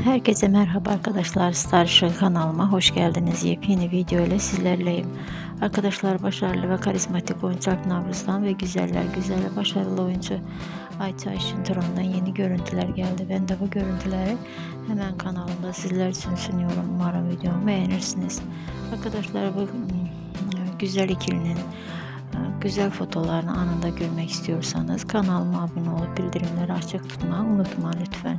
Herkese merhaba arkadaşlar. Star Show kanalıma hoş geldiniz. Yepyeni video ile sizlerleyim. Arkadaşlar başarılı ve karizmatik oyuncu Alp Navruz'dan ve güzeller güzel başarılı oyuncu Ayça Ayşin yeni görüntüler geldi. Ben de bu görüntüleri hemen kanalımda sizler için sunuyorum. Umarım videomu beğenirsiniz. Arkadaşlar bu hmm, güzel ikilinin güzel fotolarını anında görmek istiyorsanız kanalıma abone olup bildirimleri açık tutmayı unutma lütfen.